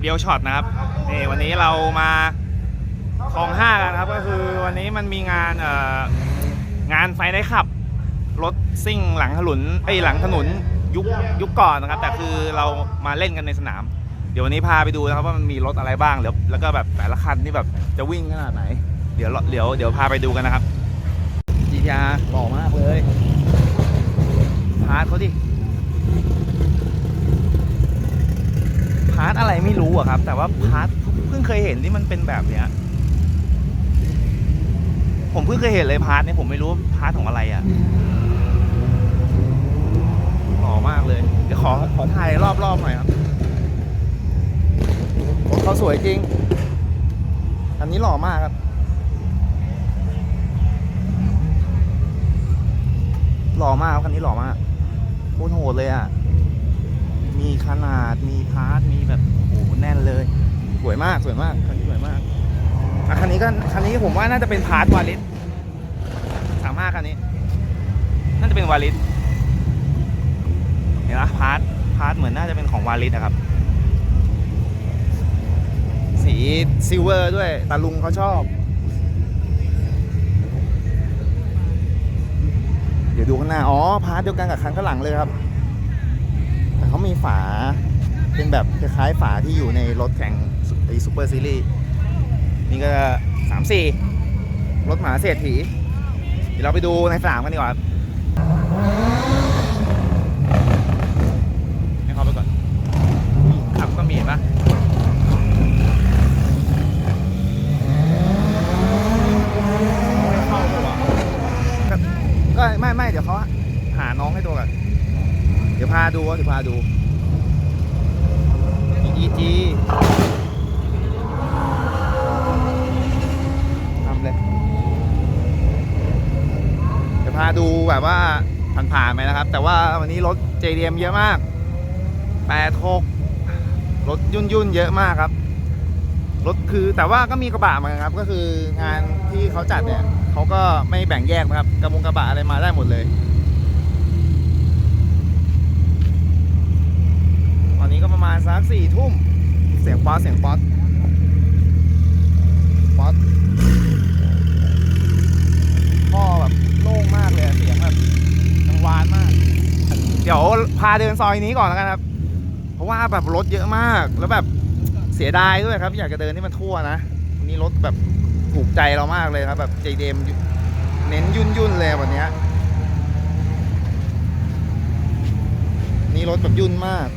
เดียวช็อตนะครับนี่วันนี้เรามาคลองห้ากันครับก็คือวันนี้มันมีงานเอ่องานไฟได้ขับรถซิ่งหลังถนนไอยหลังถนนยุคยุคก่อนนะครับ แต่คือเรามาเล่นกันในสนาม เดี๋ยววันนี้พาไปดูนะครับว่ามันมีรถอะไรบ้างแล้วแล้วก็แบบแต่ละคันที่แบบจะวิ่งขนาดไหน เดี๋ยวเดี๋ยวเดี๋ยวพาไปดูกันนะครับ GTR หล่อมากเลยพาร์ทเขาดิ พาร์ทอะไรไม่รู้อะครับ แต่ว่าพาร์ทเพิ่งเคยเห็นที่มันเป็นแบบเนี้ย ผมเพิ่งเคยเห็นเลยพาร์ทเนี่ยผมไม่รู้พาร์ทของอะไรอะหล่อมากเลย เดี๋ยวขอขอถ่ายรอบๆหน่อยครับเขาสวยจริง อันนี้หล่อมากครับ หล่อมากครับคันนี้หล่อมากโคตรโหดเลยอะ มีขนาดมีพาร์ทมีแบบโอ้โหแน่นเลยสวยมากสวยมากคันนี้สวยมากอะคันนี้ก็คันนี้ผมว่าน่าจะเป็นพาร์ทวาลิสสามารถคันนี้ น่าจะเป็นวาลิสเห็นไหมพาร์ทพาร์ทเหมือนน่าจะเป็นของวาลิสนะครับ สีซิลเวอร์ด้วยตาลุงเขาชอบ เดี๋ยวดูข้างหน้า อ๋อ พาร์ทเดียวกันกับคันข้างหลังเลยครับ มีฝา เป็นแบบคล้ายๆฝาที่อยู่ในรถแข่งไอซูเปอร์ซีรีส์นี่ก็สามสี่รถหมาเศรษฐีเดี๋ยวเราไปดูในสนามกันดีกว่าครับให้เข้าไปก่อนผู้หญิงขับก็มีเห็นปะไม่เข้าเลยวะ ก็ไม่ไม่เดี๋ยวเขาหาน้องให้ตัวก่อนเดี๋ยว พาดูเดี๋ยวพาดู EG ทำเลยเดี๋ยวพาดูแบบว่าผ่านๆไปนะครับ แต่ว่าวันนี้รถ JDM เยอะมาก 86 รถยุ่นยุ่นเยอะมากครับ รถคือแต่ว่าก็มีกระบะเหมือนกันครับ ก็คืองานที่เขาจัดเนี่ยเขาก็ไม่แบ่งแยกนะครับ กระบงกระบะอะไรมาได้หมดเลย อนนี้ก็ประมาณสักสี่ทุ่ม เสียงป๊อตเสียงป๊อตป๊อตพ่อแบบโล่งมากเลยเสียงแบบกังวานมาก เดี๋ยวพาเดินซอยนี้ก่อนแล้วกันครับ เพราะว่าแบบรถเยอะมากแล้วแบบเสียดายด้วยครับ อยากจะเดินให้มันทั่วนะวันนี้รถแบบถูกใจเรามากเลยครับ แบบใจเดมเน้นยุ่นยุ่นๆเลยวันนี้นี่รถแบบยุ่นมาก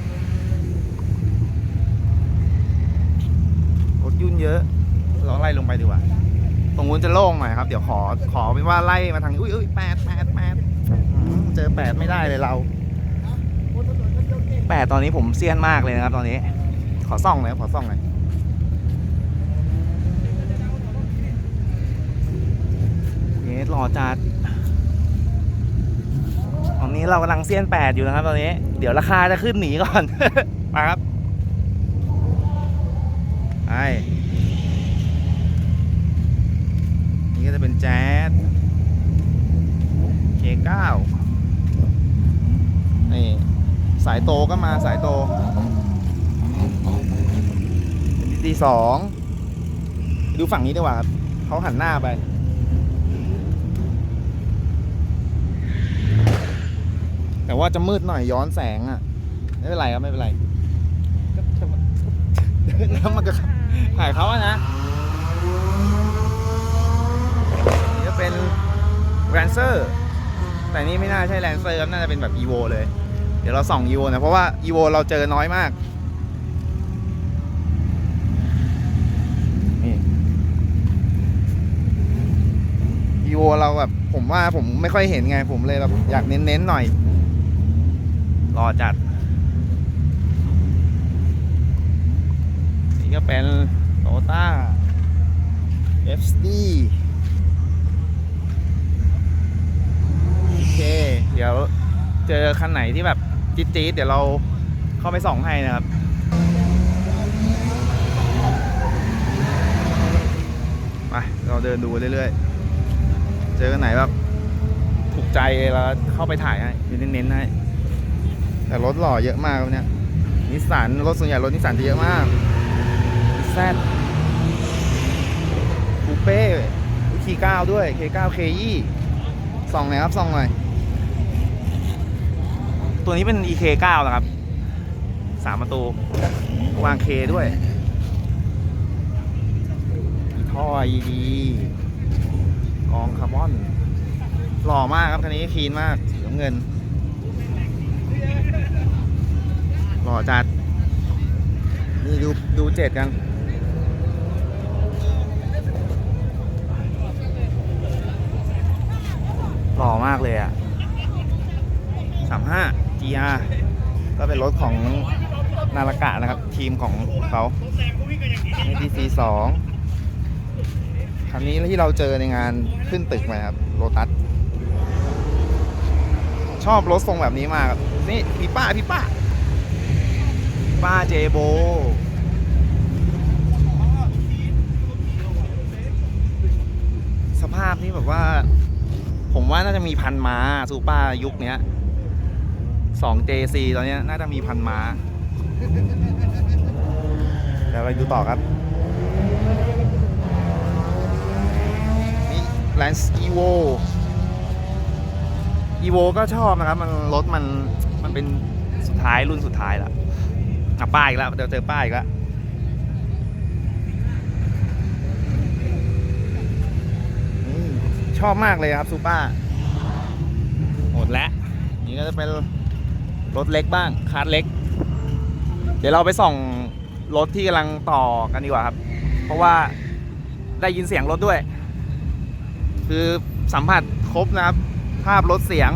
รถยุ่น เยอะลองไล่ลงไปดีกว่า ตรงนู้นจะโล่งหน่อยครับ เดี๋ยวขอขอเป็นว่าไล่มาทางอุ้ยอุ้ยแปดแปดแปดอืมเจอแปดไม่ได้เลยเราแปดตอนนี้ผมเซียนมากเลยนะครับ ตอนนี้ ขอส่องหน่อยขอส่องหน่อยเยสหล่อจัดตอนนี้เรากำลังเซียนแปดอยู่นะครับ ตอนนี้ เดี๋ยวราคาจะขึ้นหนีก่อน มาครับไปนี่ ก็จะเป็นแจ๊ส K9 นี่ สายโตก็มาสายโตดีสองดูฝั่งนี้ดีกว่าครับเขาหันหน้าไป แต่ว่าจะมืดหน่อยย้อนแสงอะ ไม่เป็นไรครับ ไม่เป็นไรแล้วมันก็ถ่ายเขาอะนะ นี่จะ เป็นแรนเซอร์แต่นี่ไม่น่าใช่แรนเซอร์ครับน่าจะเป็นแบบ EVO เลย เดี๋ยวเราส่อง EVO นะเพราะว่า EVO เราเจอน้อยมากนี่ EVO เราแบบผมว่าผมไม่ค่อยเห็นไงผมเลยแบบอยากเน้นๆหน่อย รอจัด นี่ก็เป็นโตต้า FD โอ เค เดี๋ยวเจอคันไหนที่แบบจี๊ดๆเดี๋ยวเราเข้าไปส่องให้นะครับไปเราเดินดูเรื่อยๆ เจอกันไหนแบบถูกใจเราเข้าไปถ่ายให้เน้นๆให้แต่รถหล่อเยอะมากเนี้ยนิสสันรถส่วนใหญ่รถนิสสันจะเยอะมากแซดคูเป้คีเก้าด้วย K9 K ยี่ส่องหน่อยครับส่องหน่อย ตัวนี้เป็น EK9 นะครับสามประตู วาง K ด้วยมีท่อ ED กองคาร์บอน หล่อมากครับคันนี้คีนมากสีน้ำเงิน หล่อจัด นี่ดูดูเจ็ดกันหล่อมากเลยอะสามห้า GR ก็เป็นรถของนารากะนะครับ ทีมของเขา ATC สองคันนี้ที่เราเจอในงานขึ้นตึกมาครับโ o ตัสชอบรถทรงแบบนี้มากครับนี่พี่ป้าพี่ป้าป้าเจโบสภาพนี่แบบว่า ผมว่าน่าจะมีพันม้าซูป้ายุคเนี้ย 2 JC ตอนเนี้ยน่าจะมีพันม้าเดี๋ยวไปดูต่อครับ นี่ Lance Evo Evo ก็ชอบนะครับ มันรถมันมันเป็นสุดท้ายรุ่นสุดท้ายแล้วอะป้ายอีกแล้วเดี๋ยวเจอป้ายอีกแล้วอืมชอบมากเลยครับซูเปอร์หมดแล้วนี่ก็จะเป็น รถเล็กบ้างคาร์ดเล็ก เดี๋ยวเราไปส่องรถที่กำลังต่อกันดีกว่าครับ เพราะว่าได้ยินเสียงรถด้วย คือสัมผัสครบนะครับ ภาพรถเสียง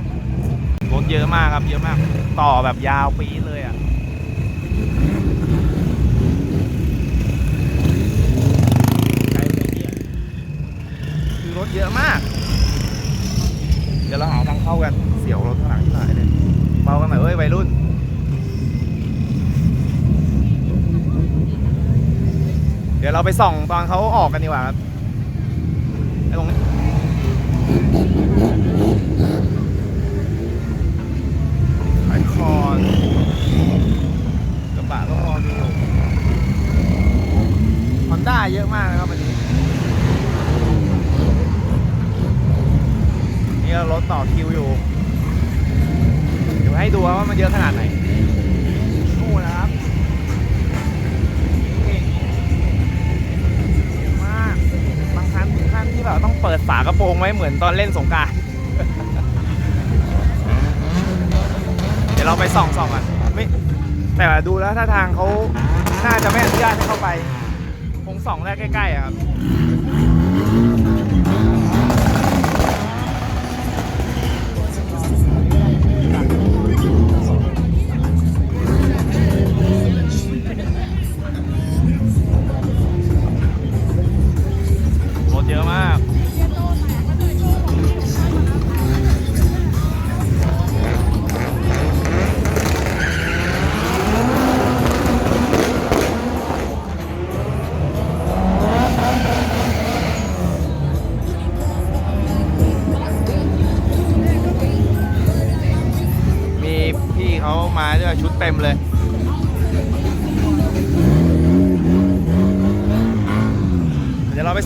รถเยอะมากครับเยอะมาก ต่อแบบยาวปีเลยอะคือรถเยอะมาก เดี๋ยวเราหาทางเข้ากันเสียวรถข้างหลังที่ไหนเลย เบากันหน่อยเอ้ยวัยรุ่นเดี๋ยวเราไปส่องตอนเขาออกกันดีกว่าครับไอ้ตรงนี้ไอคอนกระบะก็พอมีอยู่ฮอนด้าเยอะมากนะครับวันนี้ นี่รถต่อคิวอยู่ ยวให้ดูว่ามันเยอะขนาดไหนนู่นนะครับนี่เยอะมากบางคันถึงขั้นที่แบบต้องเปิดฝากระโปรงไว้เหมือนตอนเล่นสงกรารเดี๋ยวเราไปส่องส่องกันไม่แต่ดูแล้วถ้าทางเขาน่าจะไม่อนุญาตให้เข้าไป คงส่องได้ใกล้ๆอะครับ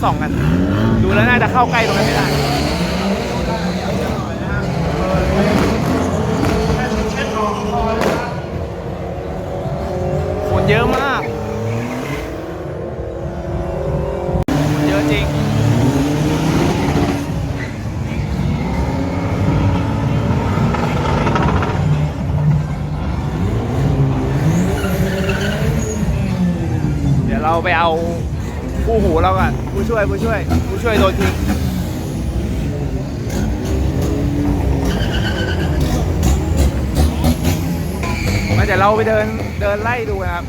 ส่องกัน ดูแล้วน่าจะเข้าใกล้ตรงนั้นไม่ได้คนเยอะมากคนเยอะจริงเดี๋ยวเราไปเอาคู่หูเราก่อน ช่วยผู้ช่วยผู้ช่วยโดนทิ้งมาเดี๋ยวเราไปเดินเดินไล่ดูครับ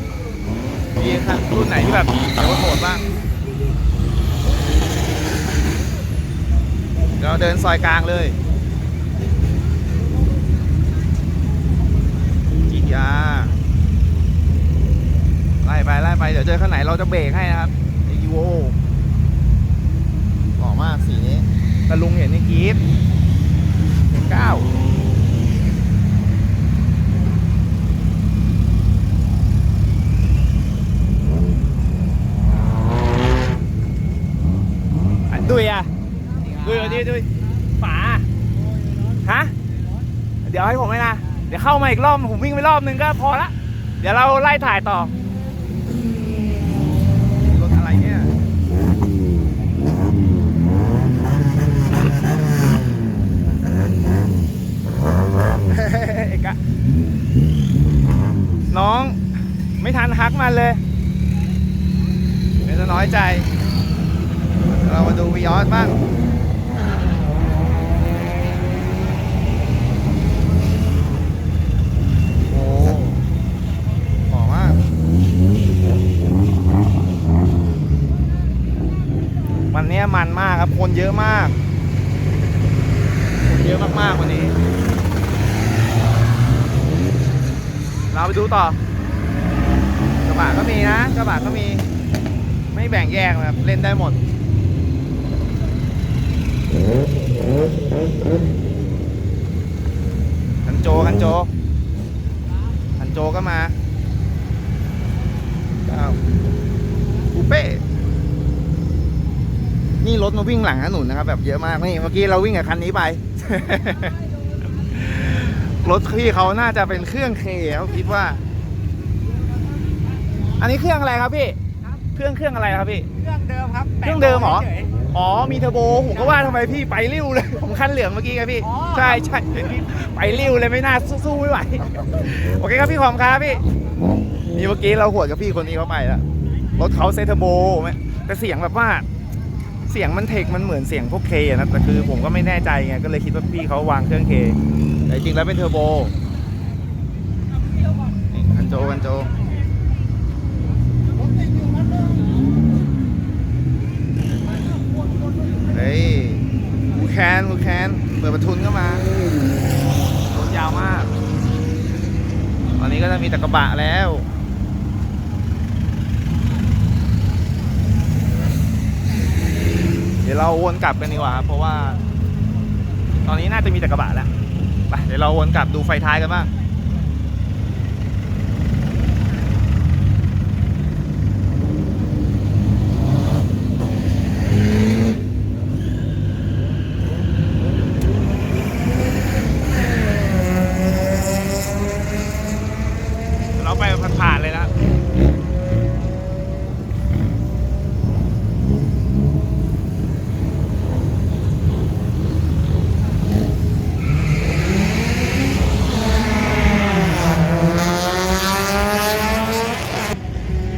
มีคันรุ่นไหนที่แบบเสียวโหดบ้างเราเดินซอยกลางเลยจียาไล่ไปไล่ไปเดี๋ยวเจอข้างไหนเราจะเบรกให้นะครับอีโว แตะลุงเห็นในกีดเก้าดุยอะดุยดุดุยฝาฮะ เดี๋ยวให้ผมไหมนะ เดี๋ยวเข้ามาอีกรอบ ผมวิ่งไปรอบนึงก็พอละ เดี๋ยวเราไล่ถ่ายต่อันเลยเดี๋ยวจะน้อยใจ เรามาดูวิยอสบ้างโอ้หอมมาก วันนี้มันมากครับ คนเยอะมาก คนเยอะมากๆวันนี้ เราไปดูต่อ บะก็มีนะกระบะก็มีไม่แบ่งแยกนะครับ เล่นได้หมด คันโจคันโจคันโจก็มาอ้าวคูเป้ นี่รถมาวิ่งหลังถนนนะครับ แบบเยอะมากนี่เมื่อกี้เราวิ่งกับคันนี้ไป รถพี่เขาน่าจะเป็นเครื่องเคเขาคิดว่า อันนี้เครื่องอะไรครับพี่เครื่องเครื่องอะไรครับพี่ เครื่องเดิมครับเครื่องเดิมเหรออ๋อ มีเทอร์โบ ผมก็ว่าทำไมพี่ไปริ้วเลย ผมคันเหลืองเมื่อกี้ครับพี่ใช่ใช่พี่ไปริ้วเลยไม่น่าสู้ๆไม่ไหว โอเคครับพี่ขอมครับพี่ นี่เมื่อกี้เราหวดกับพี่คนนี้เขาไปแล้วรถเขาเซตเทอร์โบไหมแต่เสียงแบบว่า เสียงมันเทคมันเหมือนเสียงพวกเคนะ แต่คือผมก็ไม่แน่ใจไง ก็เลยคิดว่าพี่เขาวางเครื่องเค แต่จริงๆแล้วเป็นเทอร์โบนี่คันโจคันโจ เฮ้ยกูแคนกูแคนเปิดประทุนก็มารถยาวมาก ตอนนี้ก็จะมีแต่กระบะแล้วเดี๋ยวเราวนกลับกันดีกว่าครับเพราะว่า ตอนนี้น่าจะมีแต่กระบะแล้วไปเดี๋ยวเราวนกลับดูไฟท้ายกันบ้าง เราไปผ่านๆเลยนะ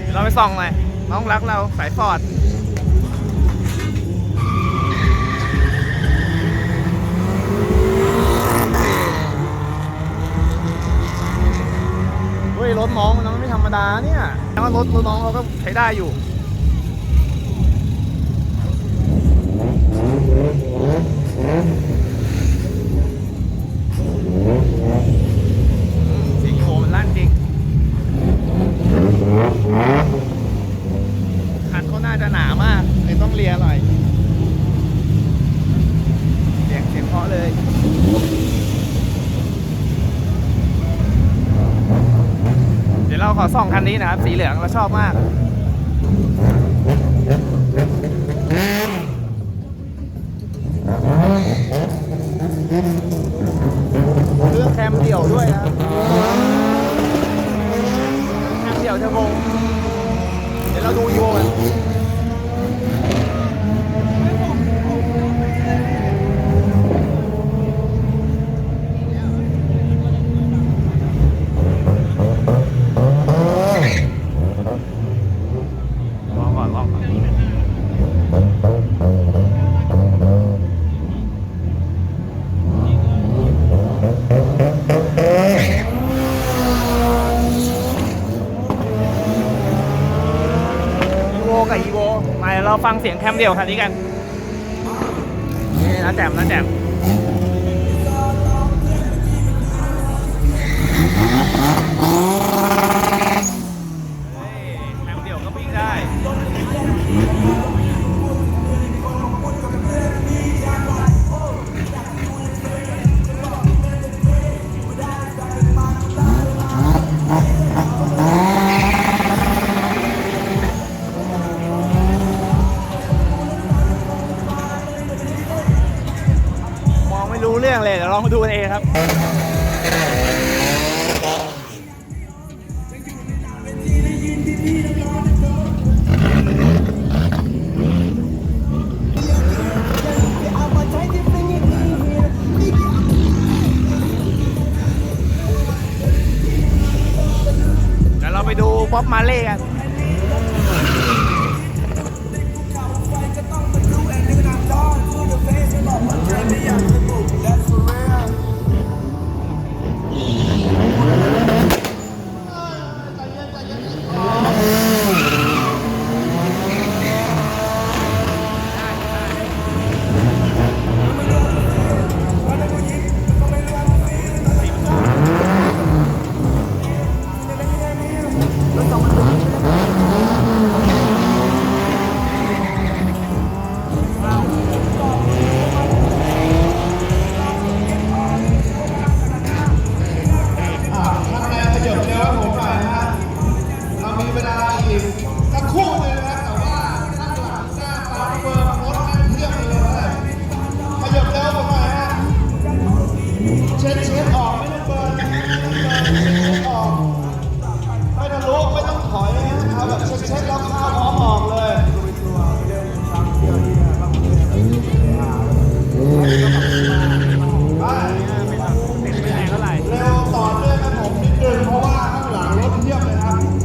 เดี๋ยวเราไป ส่องหน่อยน้องรักเราสายฟอร์ดเฮ้ยรถน้องมันไม่ธรรมดาเนี่ยแต่ว่ารถรถน้องเราก็ใช้ได้อยู่สียงโคมันลั่นจริง คันเขาน่าจะหนามากเลย ต้องเลียหน่อยเสียงเสียงเพาะเลยเดี๋ยวเราขอส่องคันนี้นะครับ สีเหลืองเราชอบมากเครื่องแคมเดี่ยวด้วยนะครับแคมเดี่ยวเทอร์โบเดี๋ยวเราดูอีโวกัน เราฟังเสียงแคมเดี่ยวคันนี้กัน นี่นะแจมนะแจมอ มาเล่กัน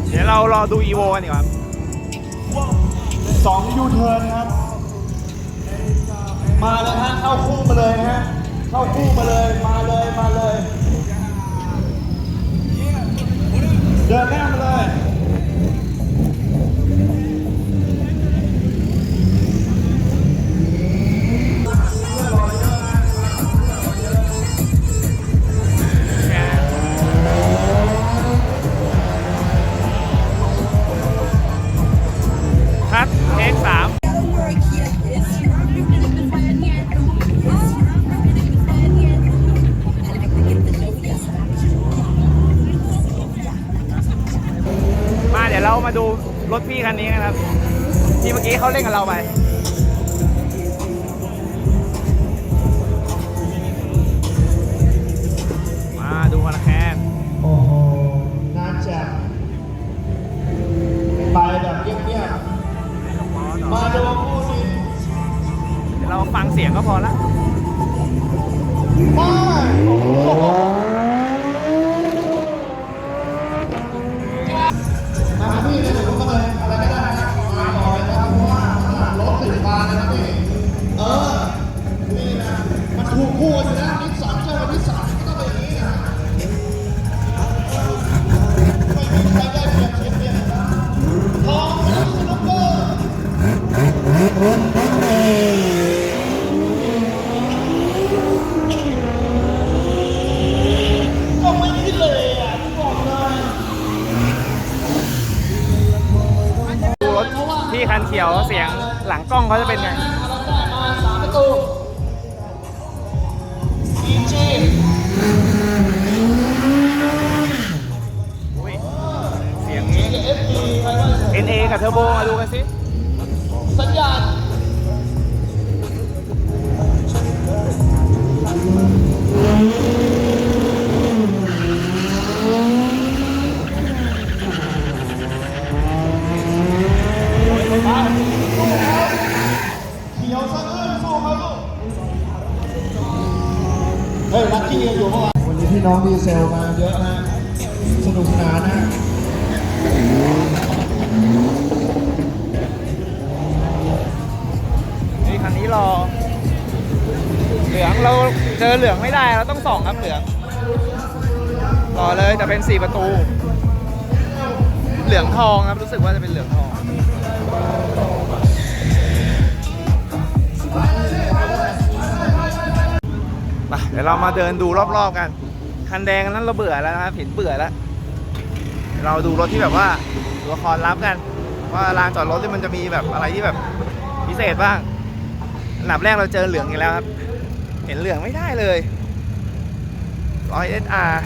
เดี๋ยวเรารอดูอีโวกันดีกว่าสองยูเทิร์นครับ มาเลยฮะเข้าคู่มาเลยฮะเข้าคู่มาเลยมาเลยมาเลย เดินหน้ามาเลย เทคสามมาเดี๋ยวเรามาดูรถพี่คันนี้กันครับ ที่เมื่อกี้เขาเล่นกับเราไปมาดูคาราแคนโอ้โหน่าจะไปแบบเงียบๆ มาดูคู่นี้เดี๋ยวเราฟังเสียงก็พอละไปโอ้โหมาพี่เลยผมก็เลยอะไรก็ได้นะมาต่อยนะครับเพราะว่าข้างหลังรถติดบานเลยนะพี่เออนี่นะมันถูกคู่อยู่แล้วนิสสันเจ้านิสสันก็ต้องเป็นอย่างนี้นะไม่มีใครได้เปรียบเทียบ ล้องเขาจะเป็นไง น้องดีเซลมาเยอะนะสนุกสนานนะนี่คันนี้รอ เหลืองเราเจอเหลืองไม่ได้เราต้องส่องครับเหลืองรอเลยแต่เป็นสี่ประตู เหลืองทองครับรู้สึกว่าจะเป็นเหลืองทองไปเดี๋ยวเรามาเดินดูรอบๆกัน คันแดงนั้นเราเบื่อแล้วนะครับเห็นเบื่อแล้ว เราดูรถที่แบบว่าตัวละครลับกัน ว่าลานจอดรถที่มันจะมีแบบอะไรที่แบบพิเศษบ้างอันดับแรกเราเจอเหลืองอีกแล้วครับ เห็นเหลืองไม่ได้เลยร้อยเอสอาร์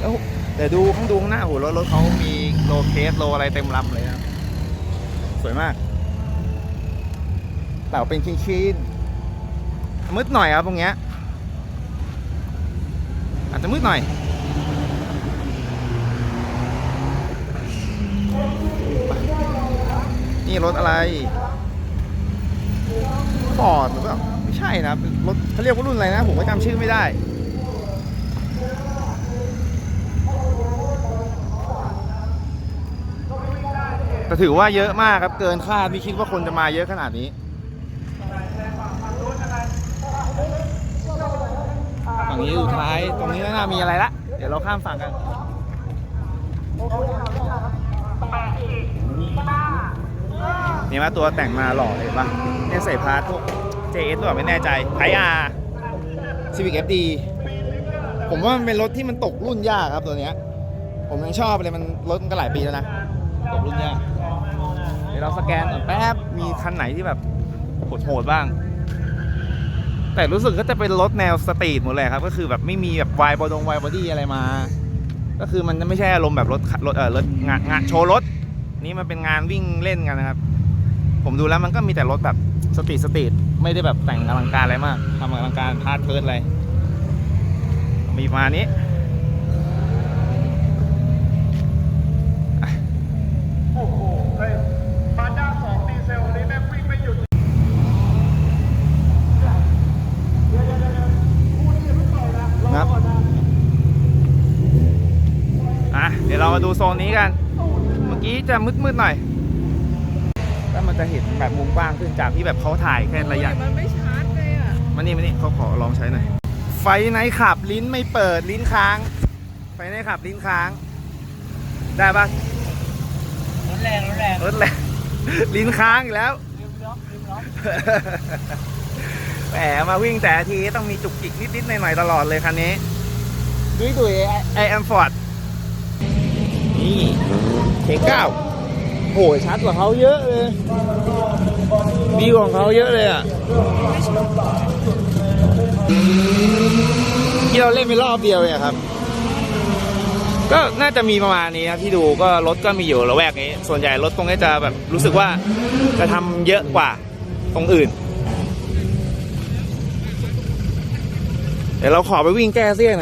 แล้วเดี๋ยวดูข้างดูข้างหน้าโอ้โหรถรถเขามีโลเคสโลอะไรเต็มลำเลยครับ สวยมากแต่เป็นคีนๆมืดหน่อยครับตรงเนี้ย อาจจะมืดหน่อยนี่รถอะไรฟอร์ดหรือเปล่าไม่ใช่นะรถเขาเรียกว่ารุ่นอะไรนะ ผมก็จำชื่อไม่ได้แต่ถือว่าเยอะมากครับ เกินคาดไม่คิดว่าคนจะมาเยอะขนาดนี้ ฝั่งนี้อยู่ท้าย ตรงนี้ไม่น่ามีอะไรละ เดี๋ยวเราข้ามฝั่งกันนี่ว่าตัวแต่งมาหล่อเลยปะเนี่ยใส่พาร์ทพวก JS ด้วไม่แน่ใจไทอาร์ Civic FD ผมว่ามันเป็นรถที่มันตกรุ่นยากครับตัวเนี้ย ผมยังชอบเลยมันรถมันก็หลายปีแล้วนะ ตกรุ่นยาก เดี๋ยวเราสแกนก่อนแป๊บ มีคันไหนที่แบบโหดๆบ้าง แต่รู้สึกก็จะเป็นรถแนวสตรีทหมดเลยครับ ก็คือแบบไม่มีแบบวายบอดงวายบอดี้อะไรมา ก็คือมันไม่ใช่อารมณ์แบบรถรถเออรถงานงานโชว์รถ นี่มันเป็นงานวิ่งเล่นกันนะครับ ผมดูแล้วมันก็มีแต่รถแบบสตรีทสตรีทไม่ได้แบบแต่งอลังการอะไรมากทำอลังการพาดเพิร์ดอะไรมีมานี้ โอ้โหเฮ้ยมาด้าสองดีเซลนี่แม่งวิ่งไม่หยุด ครับอะ เดี๋ยวเรามาดูโซนนี้กัน เมื่อกี้จะมืดๆหน่อยแล้วมันจะเห็นแบบมุมกว้างขึ้นจากที่แบบเขาถ่ายแค่ระยะ มันไม่ชัดเลยอะมานี่มานี่เขาขอลองใช้หน่อย ไฟในขับลิ้นไม่เปิดลิ้นค้าง ไฟในขับลิ้นค้าง ได้ปะรถแรงรถแรงรถแรงลิ้นค้างอีกแล้วลืมล็อกลืมล็อกแหมมาวิ่งแต่ละทีต้องมีจุกจิกนิดๆหน่อยๆตลอดเลยคันนี้ ดุยดุยไอแอมฟอร์ด นี่เคเก้าโหชัดกว่าเขาเยอะเลยดีกว่าของเขาเยอะเลยอะที่เราเล่นไปรอบเดียวเนี่ยครับ ก็น่าจะมีประมาณนี้นะที่ดูก็รถก็มีอยู่ละแวกนี้ ส่วนใหญ่รถตรงนี้จะแบบรู้สึกว่าจะทำเยอะกว่าตรงอื่น เดี๋ยวเราขอไปวิ่งแก้เสี้ยงหน่อย